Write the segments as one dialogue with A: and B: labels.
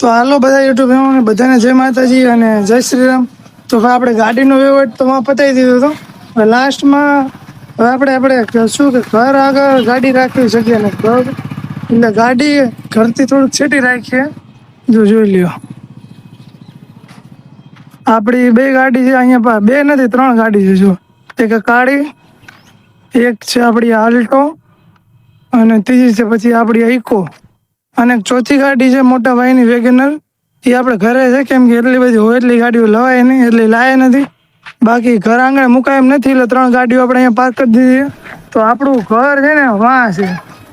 A: તો હાલો બધા YouTube family, બધાને જય માતાજી અને જય શ્રી રામ તો ભાઈ આપણે ગાડીનો વહીવટ તો માં પતાવી દીધો હતો લાસ્ટમાં હવે આપણે આપણે શું કે ઘર આગળ ગાડી રાખવી જગ્યા નથી બરાબર એટલે ગાડી ઘરથી થોડુંક છેટી રાખીએ. જો જોઈ લ્યો. આપણી બે ગાડી છે, અહીંયા બે નથી, ત્રણ ગાડી છે, જો. એક કાળી, એક છે આપણી આલ્ટો અને ત્રીજી છે પછી આપણી ઇકો અને ચોથી ગાડી છે મોટા ભાઈની વેગનર. એ આપણે ઘરે છે, કેમ કે એટલી બધી હોય, એટલી ગાડીઓ લવાય નહીં, એટલી લાય નથી. બાકી ઘર આંગણે મુકાય એમ નથી, એટલે ત્રણ ગાડીઓ આપણે અહીંયા પાર્ક કરી દીધી તો આપણું ઘર છે ને, વાં છે.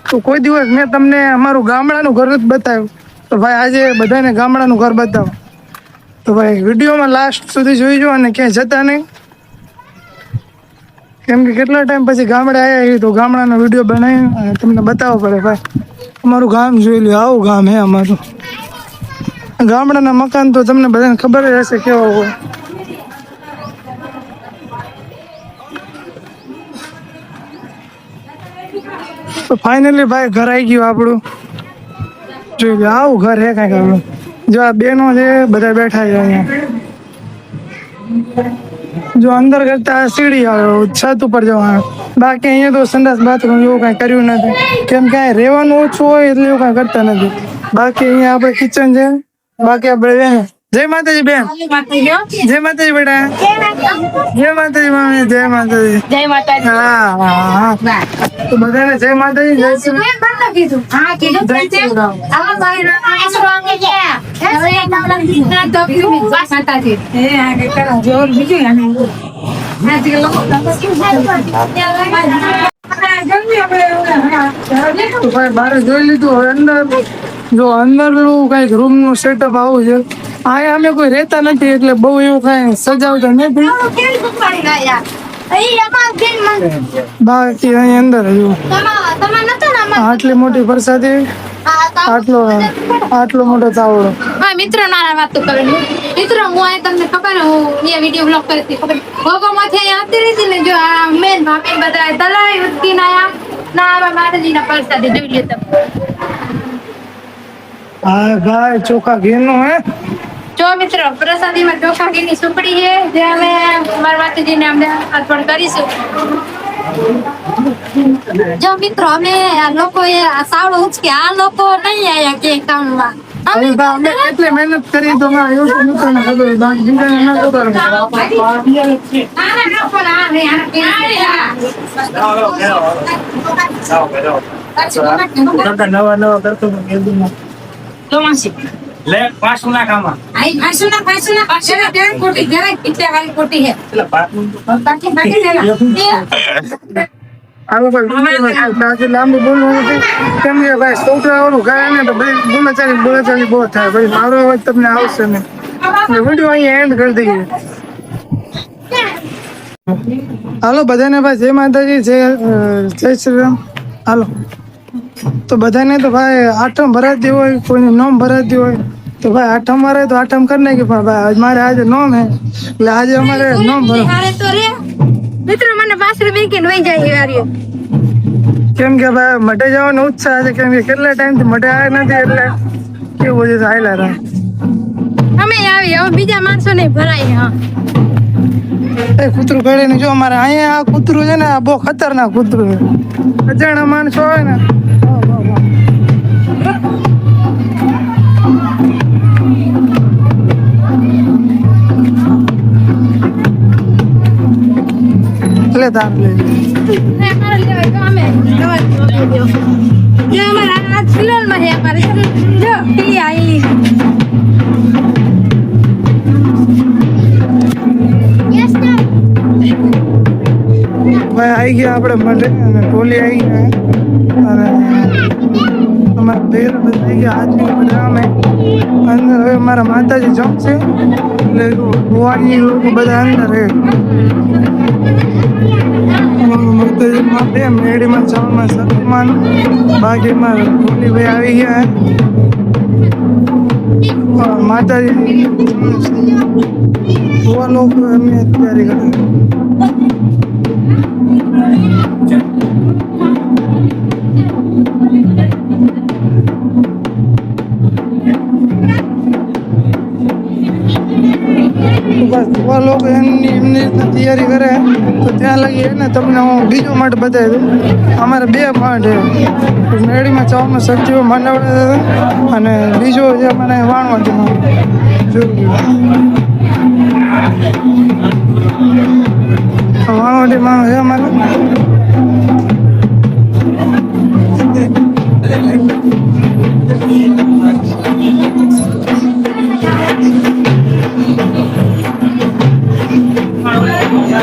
A: તો કોઈ દિવસ મેં તમને અમારું ગામડાનું ઘર જ બતાવ્યું. તો ભાઈ આજે બધાને ગામડાનું ઘર બતાવો. તો ભાઈ વિડીયોમાં લાસ્ટ સુધી જોઈજો અને ક્યાંય જતા નહીં. કેમ કે કેટલા ટાઈમ પછી ગામડે આવ્યા એ તો ગામડાનો વીડિયો બનાવી અને તમને બતાવવો પડે ભાઈ. અમારું ગામ જોઈ લ્યો આવું ગામ હે અમારું. ગામડાના મકાન તો તમને બધાને ખબર જ હશે કેવા હોય. તો ફાઇનલી ભાઈ ઘર આવી ગયું આપણું. જોઈ લો આવું ઘર હે કાંઈક આપણું. જો આ બેનો છે, બધા બેઠા છે અહીંયા. જો અંદર કરતા સીડી આવે, છત ઉપર જવાનું. બાકી અહીંયા તો સંડાસ બાથરૂમ એવું કાંઈ કર્યું નથી. કેમ કે અહીંયા રહેવાનું ઓછું હોય એટલે એવું કાંઈ કરતા નથી. બાકી અહીંયા આપણે કિચન છે. બાકી આપણે જય માતાજી બેન. જય માતાજી બેટા. જય માતાજી મામી જય માતાજી.
B: જય માતાજી.
A: હા હા હા. તો બધાને જય માતાજી જય શ્રી
B: કીધું હા કીધું
A: જય શ્રી રામ.
B: આ ભાઈ
A: બારે જોઈ લીધું હવે અંદર જો અંદરનું કંઈક રૂમનું સેટઅપ આવું છે અહીંયા અમે કોઈ રહેતા નથી એટલે બહુ એવું કઈ સજાવતા નથી બાકી અહીં અંદર આટલી મોટી વરસાદી. આટલો આટલો મોટો તાવડો
B: હા મિત્રો નાના વાતો કરે મિત્રો હું આ તમને ખબર હું એ વીડિયો બ્લોગ કરી હતી ખબર ભોગો માંથી અહીંયા આવતી રહી હતી ને જો આ મેન ભાભી બધા તલાઈ ઉતકી આયા. ના આવા માતાજીના પ્રસાદી જોઈ લે તમે.
A: હા ભાઈ ચોખા ઘીનું હે?
B: જો મિત્રો પ્રસાદીમાં ચોખા ઘીની સુપડી છે જે અમે મારા માતાજીને અમને અર્પણ કરીશું. જો મિત્રો અમે આ લોકોએ આ સાવડો ઉચકે આ લોકો નહીં આયા કે કામમાં.
A: હવે બા અમે કેટલી મહેનત કરી તો મારા યુટ્યુબ મિત્રોને ખબર હોય. બાકી બીજાને ન ખબર હોય. કાકા નવા નવા કરતો તો પાછું ના.
C: લે પાછું ના કામાં એટલે પાછું
A: આવું કોઈ વિડીયોમાં કાંઈ બાકી લાંબુ બોલવું નથી કેમ કે ભાઈ છોકરા વાળું ગાય ને તો બધી બોલાચાલી બોલાચાલી બહુ થાય પછી મારો અવાજ તમને આવશે ને એટલે વીડિયો અહીંયા એન્ડ કરી દઈએ હાલો બધાને ભાઈ જય માતાજી જય અ, જય શ્રી રામ હાલો તો બધાને તો ભાઈ આઠમ ભરાતી હોય કોઈને નોમ ભરાતી હોય તો ભાઈ આઠમ મારે તો આઠમ કરી નાખી પણ ભાઈ મારે આજે નોમ હે એટલે આજે અમારે નોમ ભરો
B: મિત્રો મને પાછળ બેકીને વહી જાય હારી
A: કેમ કે ભાઈ મઢે જવાનો ઉત્સાહ છે કેમ કે કેટલા ટાઈમથી મઢે આવ્યા નથી એટલે કેવું છે હાયલા રહ્યા
B: અમે આવી હવે બીજા માણસો નહીં ભરાય હા.
A: એ કૂતરું કાઢીને જો અમારે અહીંયા આ કૂતરું છે ને આ બહુ ખતરનાક કૂતરું છે. અજાણા માણસો હોય ને
B: ઈ આઈ
A: ભાઈ આવી ગયા આપણે મઢે અને ટોલી આવી ગયા. અને અમારા ભેર બધા આવી ગયા આજની બધા અમે અંદર હવે મારા માતાજી જમશે. એટલે ભુવાની લોકો બધા અંદર હે મેળીમાં જવામાં સન્માન. બાકીમાં ટોલી ભાઈ આવી ગયા માતાજી ભુવા લોકો એમની તૈયારી એવા લોકો એમની એમની રીતના તૈયારી કરે. તો ત્યાં લગી એને તમને હું બીજો માઠ બતાવી દઉં. અમારે બે માઠ છે. મેળીમાં ચોમાં સબ્જીઓ માંડવડે અને બીજો જે મને વાણવાથી વાણવાથી માણસ છે અમારે.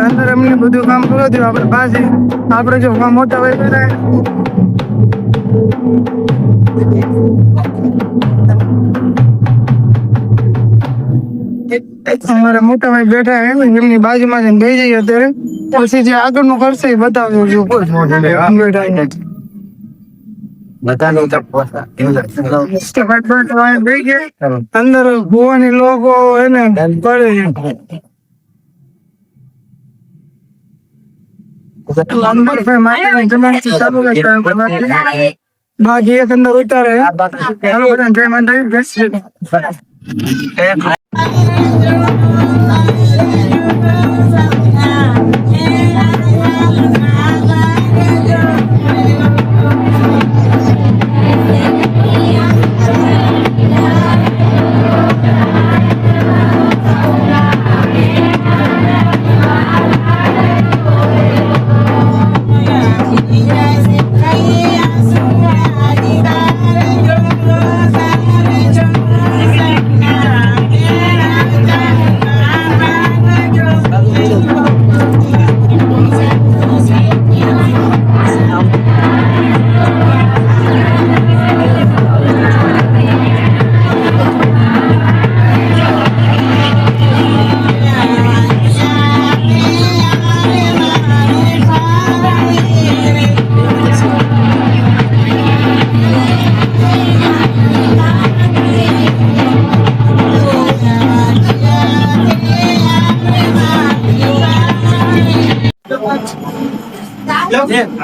A: અંદર એમને બધું કામ પૂરું થયું આપણે પાછી આપણે જો આ મોટા ભાઈ બેઠા હે. અમારા મોટા ભાઈ બેઠા હે એમની બાજુમાં જઈને બેસી જઈએ અત્યારે. પછી જે આગળનું કરશે એ બતાવજો જો. બેઠા હે. બેસી ગયા અંદર ભુવાની લોકો એને પડે અંદર ભાઈ માતાના જમાનાથી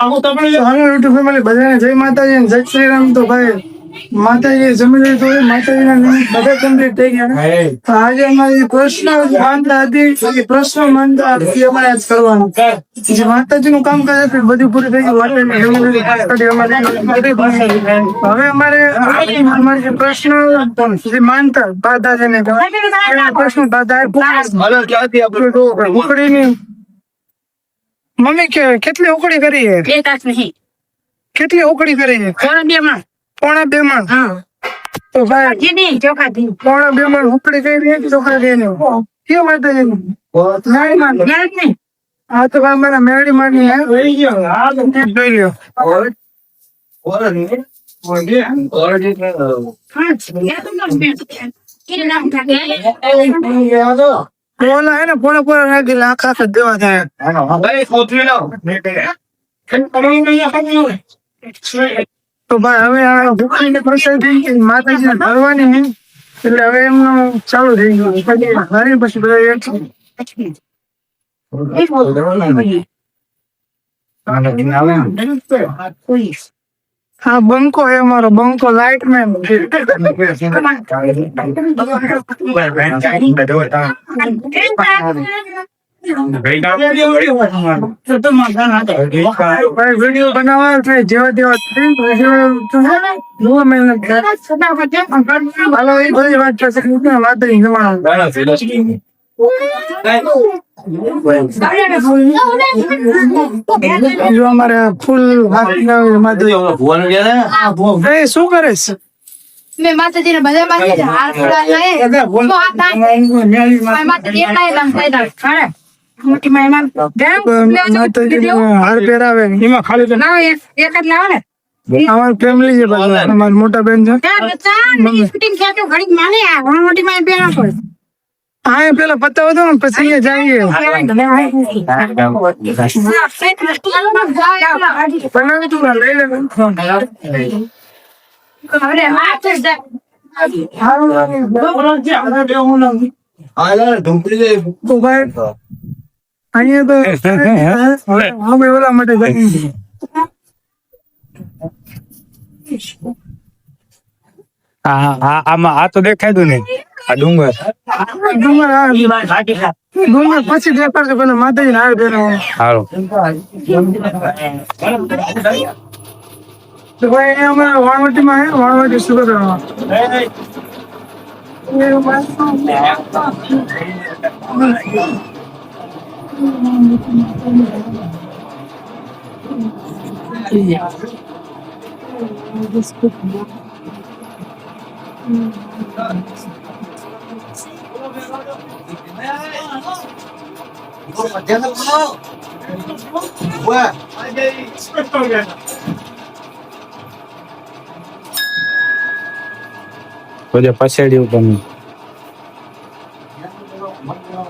C: આવું તમને
A: હાલો યુટ્યુબ ફેમિલી બધાને જય માતાજી જય શ્રી રામ તો ભાઈ માતાજી જમીન હોય માતાજીના નિમિત્ત બધા કમ્પ્લીટ થઈ ગયા તો આજે અમારી પ્રશ્ન માનતા હતી પ્રશ્ન માનતા હતી અમારે આજ કરવાનું. જે માતાજીનું કામ કરે છે બધું પૂરું થઈ ગયું બધી હવે અમારે અમારે જે પ્રશ્ન જે માનતા કહેવાય, એ પ્રશ્ન દાદા ઉકળીની મમ્મી કે કેટલી ઉકળી કરી કેટલી ઉકળી કરી છે?
D: બે માં
A: પોણા બે માં
D: હા
A: તો ભાઈ
D: નહીં ચોખા ધી
A: પોણા બે માં ઉકળી ગઈ છે ચોખા કરી કેવું માતાજી મેળી માં
D: નહીં
A: આ તો ભાઈ મારા મેળી મારી ની હે જોઈ લ્યો
D: હા યાદ ન બે કે નામ থাকে
A: ઓલા હે ને પોણા પોણા રાખી આખા આખા દેવા થાય તો ભાઈ હવે આ ભૂખની પ્રસાદ થઈ ગઈ માતાજી ભરવાની એટલે હવે એમનું ચાલુ થઈ ગયું. પછી ભરી પછી બધા હા, બંકો એ મારો બંકો લાઈટ મેન વીડિયો બનાવવા છે જેવા તેવા છે ને, બધી માતાજી માતાજી. શું કરે છે
B: મેં બધા. તો આ તાર- માતાજી એટલાય કામ કર્યા.
D: મોટી મહેમાન
A: હાર પહેરાવે.
C: એમાં ખાલી તો
D: એક એક જ લાવો ને.
A: અમારી ફેમિલી છે અમારી મોટા બેન છે.
D: ને મોટી માં બેના કોઈ
A: હા પેલા પતાવો દો પછી જઈએ. બનાવી અહીંયા તો અમે ઓલા માટે
C: હા હા આમાં આ તો દેખાય તું ને આ ડુંગર.
A: ડુંગર ડુંગર પછી દેખાડશે પેલા માતાજી હાર
C: આવે
A: તો ભાઈ અમારા વાણવટીમાં હે? વાણવટી સુગર
C: બધે પછેડ્યું તમે
A: કમ્પ્લીટ કરી દીધું હવે માતાજી પગે લાગી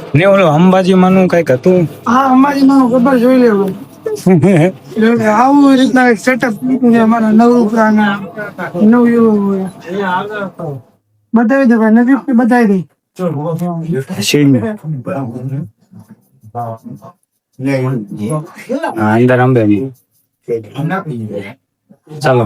C: ને ઓલો અંબાજી માનું કંઈક હતું?
A: હા અંબાજી માં ખબર જોઈ લેવું આવું રીતના એક સેટઅપ અમારા નવું પ્રાંગણ નવું બતાવી દે ભાઈ નજીક બતાવી દે
C: હા અંદર અંબે ચાલો.